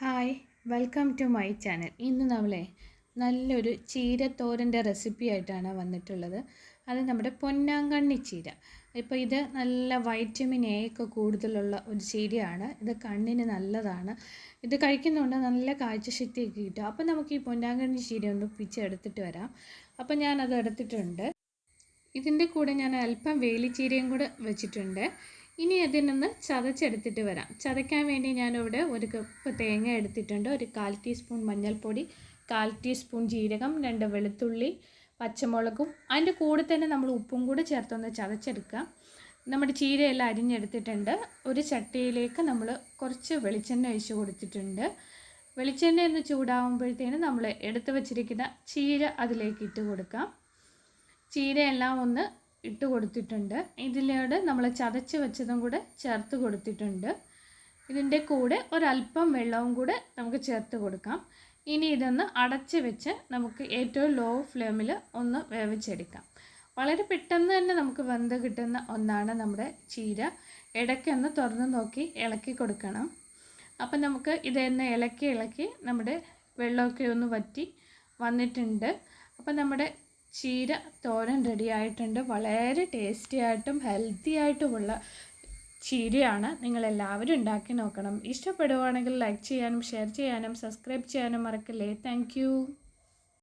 Hi welcome to my channel. ഇന്ന് നമ്മളെ നല്ലൊരു ചീരത്തോരന്റെ റെസിപ്പി ആയിട്ടാണ് വന്നിട്ടുള്ളത്. അത് നമ്മുടെ പൊന്നാങ്കണ്ണി ചീര. ഇപ്പോൾ ഇത് നല്ല വൈറ്റമിൻ എ ഒക്കെ കൂടുതലുള്ള ഒരു ചീരയാണ്. ഇത് കണ്ണിന് നല്ലതാണ്. ഇത് കഴിക്കുന്നതുകൊണ്ട് നല്ല കാഴ്ചശക്തിയൊക്കെ കിട്ടും. അപ്പോൾ നമുക്ക് ഈ പൊന്നാങ്കണ്ണി ചീര ഒന്ന് പിച്ചെടുത്തിട്ട് വരാം. അപ്പോൾ ഞാനത് എടുത്തിട്ടുണ്ട്. ഇതിന്റെ കൂടെ ഞാൻ അല്പം വേലിച്ചീരയും കൂടെ വെച്ചിട്ടുണ്ട്. ഇനി അതിനൊന്ന് ചതച്ചെടുത്തിട്ട് വരാം. ചതയ്ക്കാൻ വേണ്ടി ഞാനിവിടെ ഒരു കപ്പ് തേങ്ങ എടുത്തിട്ടുണ്ട്. ഒരു കാൽ ടീസ്പൂൺ മഞ്ഞൾപ്പൊടി കാൽ ടീസ്പൂൺ ജീരകം രണ്ട് വെളുത്തുള്ളി പച്ചമുളകും അതിന്റെ കൂടെ തന്നെ നമ്മൾ ഉപ്പും കൂടെ ചേർത്തൊന്ന് ചതച്ചെടുക്കാം നമ്മുടെ ചീരയെല്ലാം അരിഞ്ഞെടുത്തിട്ടുണ്ട്. ഒരു ചട്ടിയിലേക്ക് നമ്മൾ കുറച്ച് വെളിച്ചെണ്ണ ഒഴിച്ച് കൊടുത്തിട്ടുണ്ട്. വെളിച്ചെണ്ണ ഒന്ന് ചൂടാകുമ്പോഴത്തേനും നമ്മൾ എടുത്തു വച്ചിരിക്കുന്ന ചീര അതിലേക്ക് ഇട്ട് കൊടുക്കാം. ചീരയെല്ലാം ഒന്ന് ഇട്ട് കൊടുത്തിട്ടുണ്ട്. ഇതിലോട് നമ്മൾ ചതച്ച് വെച്ചതും കൂടെ ചേർത്ത് കൊടുത്തിട്ടുണ്ട്. ഇതിന്റെ കൂടെ ഒരല്പം വെള്ളവും കൂടെ നമുക്ക് ചേർത്ത് കൊടുക്കാം. ഇനി ഇതൊന്ന് അടച്ച് വെച്ച് നമുക്ക് ഏറ്റവും ലോ ഫ്ലെയിമിൽ ഒന്ന് വേവിച്ചെടുക്കാം. വളരെ പെട്ടെന്ന് തന്നെ നമുക്ക് വെന്ത് കിട്ടുന്ന ഒന്നാണ് നമ്മുടെ ചീര. ഇടയ്ക്കൊന്ന് തുറന്ന് നോക്കി ഇളക്കി കൊടുക്കണം. അപ്പം നമുക്ക് ഇതൊന്ന് ഇളക്കി ഇളക്കി നമ്മുടെ വെള്ളമൊക്കെ ഒന്ന് വറ്റി വന്നിട്ടുണ്ട്. അപ്പം നമ്മുടെ ചീര തോരൻ റെഡി ആയിട്ടുണ്ട്. വളരെ ടേസ്റ്റി ആയിട്ടും ഹെൽത്തി ആയിട്ടുമുള്ള ചീരയാണ് നിങ്ങളെല്ലാവരും ഉണ്ടാക്കി നോക്കണം. ഇഷ്ടപ്പെടുവാണെങ്കിൽ ലൈക്ക് ചെയ്യാനും ഷെയർ ചെയ്യാനും സബ്സ്ക്രൈബ് ചെയ്യാനും മറക്കല്ലേ. താങ്ക്